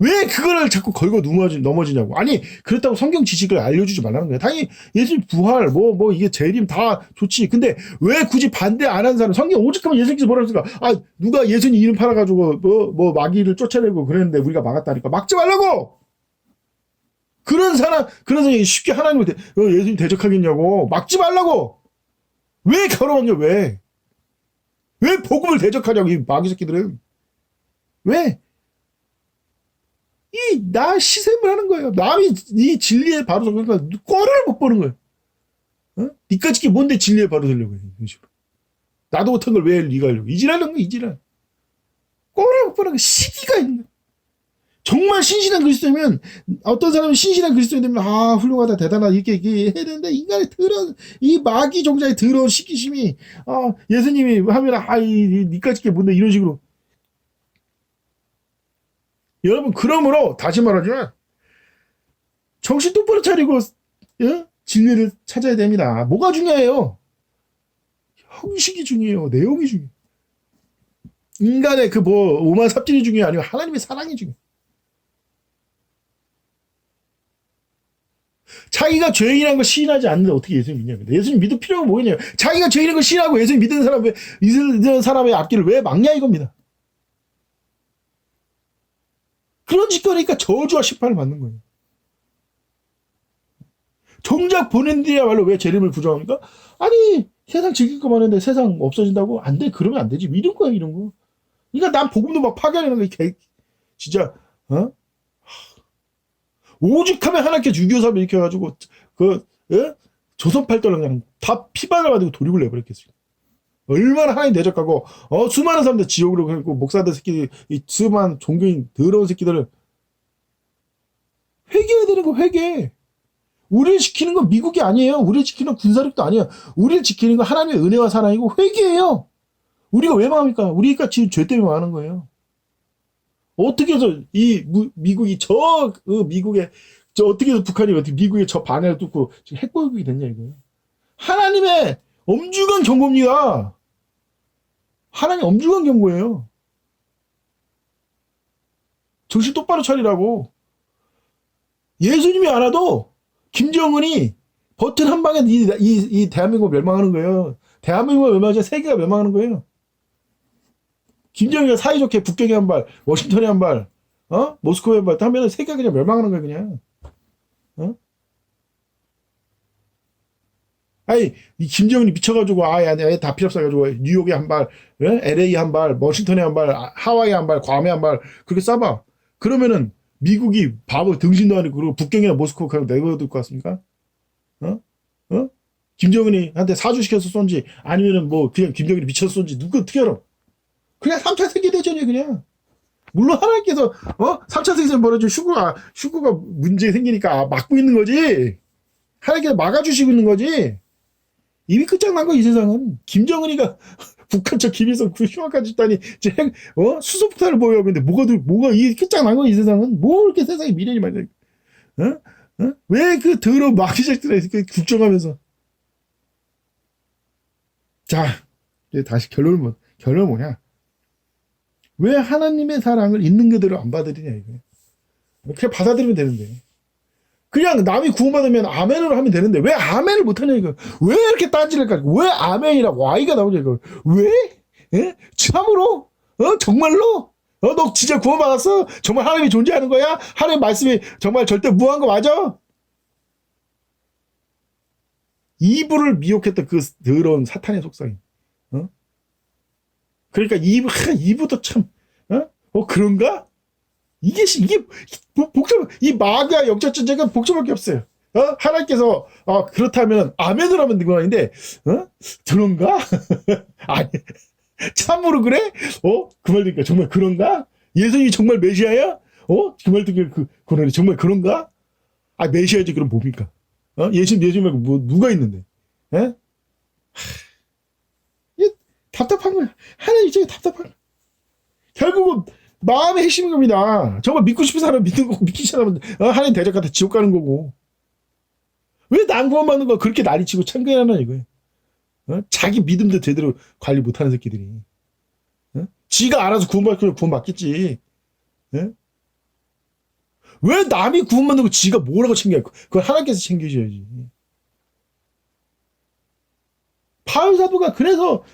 왜 그거를 자꾸 걸고 넘어지, 넘어지 냐고. 아니, 그렇다고 성경 지식을 알려주지 말라는 거야. 당연히 예수님 부활, 뭐, 뭐, 이게 재림 다 좋지. 근데 왜 굳이 반대 안 하는 사람, 성경 오직하면 예수님께서 뭐라 그랬을까? 아, 누가 예수님 이름 팔아가지고, 뭐, 뭐, 마귀를 쫓아내고 그랬는데 우리가 막았다니까. 막지 말라고! 그런 사람, 그런 사람이 쉽게 하나님한테, 어, 예수님 대적하겠냐고. 막지 말라고! 왜 결혼하냐, 왜? 왜 복음을 대적하냐고, 이 마귀 새끼들은. 왜? 이, 나 시샘을 하는 거예요. 남이, 이 진리에 바로 서니까 꼴을 못 보는 거예요. 어? 니까짓 게 뭔데 진리에 바로 서려고 해. 이런 식으로. 나도 못한 걸왜 니가 하려고. 이지랄하는 거야, 이지랄. 꼴을 못 보는 거 시기가 있는 거야. 정말 신실한 그리스도면 어떤 사람은 신실한 그리스도인 되면 아 훌륭하다 대단하다 이렇게, 이렇게 해야 되는데 인간의 더러운 이 마귀 종자의 더러운 시기심이 아 예수님이 하면 아이 니까짓 게 뭔데 이런 식으로 여러분 그러므로 다시 말하지만 정신 똑바로 차리고 예? 진리를 찾아야 됩니다. 뭐가 중요해요? 형식이 중요해요. 내용이 중요해요. 인간의 그 뭐 오만 삽질이 중요해 아니면 하나님의 사랑이 중요해. 자기가 죄인이라는 걸 시인하지 않는데 어떻게 예수님 믿냐면 예수님 믿을 필요가 뭐겠냐요. 자기가 죄인인 걸 시인하고 예수님 믿는 사람 왜 믿는 사람의 앞길을 왜 막냐 이겁니다. 그런 짓거리니까 저주와 심판을 받는 거예요. 정작 본인들이야말로 왜 재림을 부정합니까? 아니 세상 즐길 거 많은데 세상 없어진다고 안 돼. 그러면 안 되지. 믿을 거야 이런 거. 그러니까 난 복음도 막 파괴하는 거 개, 진짜 어? 오죽하면 하나님께 유교사를 일으켜가지고 그 예? 조선 팔도를 그냥 다 피박을 가지고 도륙을 내버렸겠어요. 얼마나 하나님 대적하고 어 수많은 사람들 지옥으로 가고 목사들 새끼들 이 수많은 종교인 더러운 새끼들을 회개해야 되는 거 회개. 우리를 지키는 건 미국이 아니에요. 우리를 지키는 군사력도 아니에요. 우리를 지키는 건 하나님의 은혜와 사랑이고 회개예요. 우리가 왜 망합니까? 우리가 지금 죄 때문에 망하는 거예요. 어떻게 해서 이 미국이 저 그 미국에 저 어떻게 해서 북한이 어떻게 미국의 저 반해를 뚫고 지금 핵보유국이 됐냐 이거예요. 하나님의 엄중한 경고입니다. 하나님 엄중한 경고예요. 정신 똑바로 차리라고. 예수님이 알아도 김정은이 버튼 한 방에 이, 이, 이 대한민국 멸망하는 거예요. 대한민국 멸망하자 세계가 멸망하는 거예요. 김정일가 사이좋게 북경에 한 발, 워싱턴에 한 발, 어? 모스크바에 한 발, 하면 세계가 그냥 멸망하는 거야, 그냥. 어? 아니, 이 김정은이 미쳐가지고, 아, 야, 다 필요 없어가지고, 뉴욕에 한 발, 예? LA 한 발, 워싱턴에 한 발, 하와이 한 발, 괌에 한 발, 그렇게 쏴봐. 그러면은, 미국이 바보 등신도 아니고, 그리고 북경이나 모스크바 내버려둘 것 같습니까? 어? 어? 김정은이 한테 사주시켜서 쏜지, 아니면은 뭐, 그냥 김정은이 미쳐서 쏜지, 누가 어떻게 알아? 그냥 3차 세계대전이에요, 그냥. 물론 하나님께서, 어? 3차 세계대전 벌어진 슈구가, 슈구가 문제 생기니까 막고 있는 거지. 하나님께서 막아주시고 있는 거지. 이미 끝장난 거, 이 세상은. 김정은이가 북한 저 김일성 그 흉악한 짓다니, 핵, 어? 수소폭탄을 보여하고 있는데, 뭐가, 뭐가, 이 끝장난 거, 이 세상은. 뭐 이렇게 세상에 미련이 많이, 어? 어? 왜그 더러운 마귀자들에 이렇게 국정하면서. 자, 이제 다시 결론은 뭐, 결론은 뭐냐. 왜 하나님의 사랑을 있는 그대로 안 받아들이냐 이거. 그냥 받아들이면 되는데. 그냥 남이 구원받으면 아멘으로 하면 되는데 왜 아멘을 못하냐 이거. 왜 이렇게 딴지를 까지고 왜 아멘이라 Y가 나오냐 이거. 왜? 예? 참으로? 어? 정말로? 어? 너 진짜 구원받았어? 정말 하나님이 존재하는 거야? 하나님 말씀이 정말 절대 무한 거 맞아? 이불을 미혹했던 그 더러운 사탄의 속성이. 어? 그러니까 이부, 하, 이부도 참, 어? 어, 그런가? 이게, 이게, 복잡, 이 마귀와 영적 전쟁은 복잡할 게 없어요. 어? 하나님께서, 어, 그렇다면, 아멘을 하면 되는 거 아닌데, 어? 그런가? 아니, 참으로 그래? 어? 그 말 듣니까 정말 그런가? 예수님이 정말 메시아야? 어? 그 말 듣니까 그, 그 정말 그런가? 아, 메시아지, 그럼 뭡니까? 어? 예수님, 예수님 말고 뭐, 누가 있는데? 에? 하... 답답한 거야. 하나님 입장에 답답한 거야. 결국은 마음의 핵심인 겁니다. 정말 믿고 싶은 사람 믿는 거고 믿기 싫은 사람은 어, 하나님 대적 같아 지옥 가는 거고. 왜 난구원 받는 거 그렇게 난리 치고 참견하나 이거예요. 어? 자기 믿음도 제대로 관리 못하는 새끼들이. 어? 지가 알아서 구원받고 구원받겠지. 어? 왜 남이 구원받는 거 지가 뭐라고 챙겨요? 그걸 하나님께서 챙겨줘야지. 바울 사도가 그래서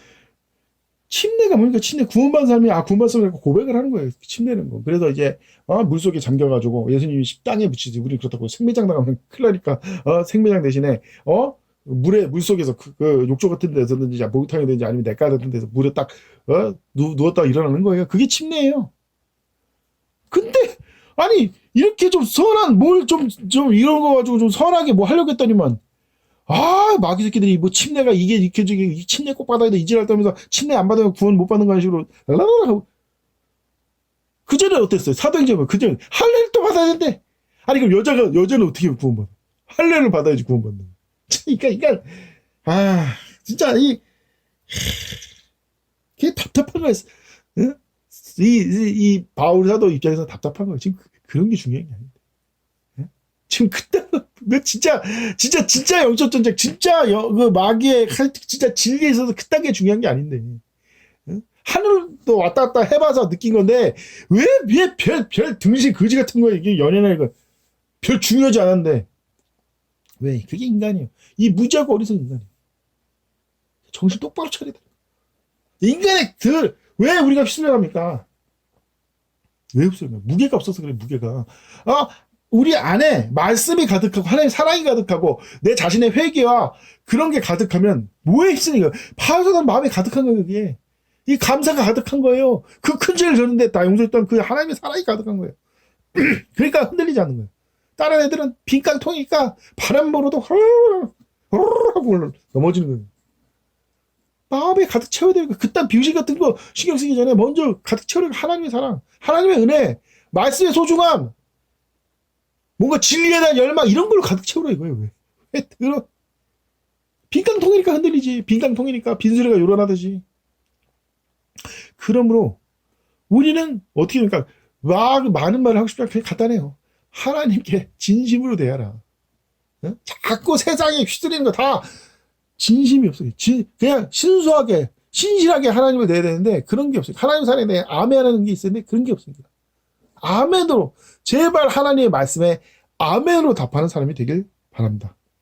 침례가 뭡니까? 침례 구원받은 사람이 아 구원받은 고백을 하는 거예요. 침례는 거. 그래서 이제 어, 물속에 잠겨가지고 예수님이 십당에 붙이지. 우리 그렇다고 생매장 당하면 큰일 나니까 어, 생매장 대신에 어 물에 물 속에서 그, 그 욕조 같은 데서든지 목욕탕이든지 아니면 냇가 같은 데서 물에 딱 어, 누, 누웠다가 일어나는 거예요. 그게 침례예요. 근데 아니 이렇게 좀 선한 뭘 좀좀 이런 거 가지고 좀 선하게 뭐 하려고 했더니만 아 마귀 새끼들이 뭐 침례가 이게 이렇게 저기 이 침례 꼭 받아야 돼 이지랄 떠면서 침례 안 받으면 구원 못 받는 거는 식으로. 그 전에 어땠어요? 사도행전은 그 전에 할례를 또 받아야 된대. 아니 그럼 여자가 여자는 어떻게 구원 받아? 할례를 받아야지 구원 받는 거야. 그러니까 그러니까 아 진짜 이 그게 답답한 거야. 응? 이, 이, 이 바울 사도 입장에서 답답한 거예요 지금 그- 그런 게 중요한 게 아닌데. 응? 지금 그때 너 진짜 진짜 진짜 영적 전쟁 진짜 여, 그 마귀의 칼- 진짜 진리에 있어서 그딴 게 중요한 게 아닌데. 응? 하늘도 왔다 갔다 해봐서 느낀 건데 왜왜별별 등신 거지 같은 거 이게 연애나 이거. 별 중요하지 않은데. 왜? 그게 인간이에요. 이 무지하고 어리석은 인간이에요. 정신 똑바로 차려야 돼. 인간의 들 왜 우리가 휩쓸려갑니까? 왜 휩쓸려가 무게가 없어서 그래 무게가. 아 우리 안에 말씀이 가득하고 하나님 사랑이 가득하고 내 자신의 회개와 그런 게 가득하면 뭐에 휩쓸리가 파워서는 마음이 가득한 거예요 그게. 이 감사가 가득한 거예요. 그 큰 죄를 졌는데 다 용서했던 그 하나님의 사랑이 가득한 거예요. 그러니까 흔들리지 않는 거예요. 다른 애들은 빈깡통이니까 바람 불어도 허르르 하고 넘어지는 거예요. 마음에 가득 채워야 거예요. 그딴 비유식 같은 거 신경 쓰기 전에 먼저 가득 채우는 게 하나님의 사랑 하나님의 은혜 말씀의 소중함 뭔가 진리에 대한 열망 이런 걸로 가득 채우라 이거예요. 왜? 왜 들어? 빈깡통이니까 흔들리지. 빈깡통이니까 빈수레가 요란하듯이. 그러므로 우리는 어떻게 그러니까 막 많은 말을 하고 싶지만 그냥 간단해요. 하나님께 진심으로 대하라. 어? 자꾸 세상에 휘둘리는 거 다 진심이 없어요. 진, 그냥 신수하게 신실하게 하나님을 내야 되는데 그런 게 없어요. 하나님 사랑에 대해 아멘하는 게 있었는데 그런 게 없습니다. 아멘으로 제발 하나님의 말씀에 아멘으로 답하는 사람이 되길 바랍니다.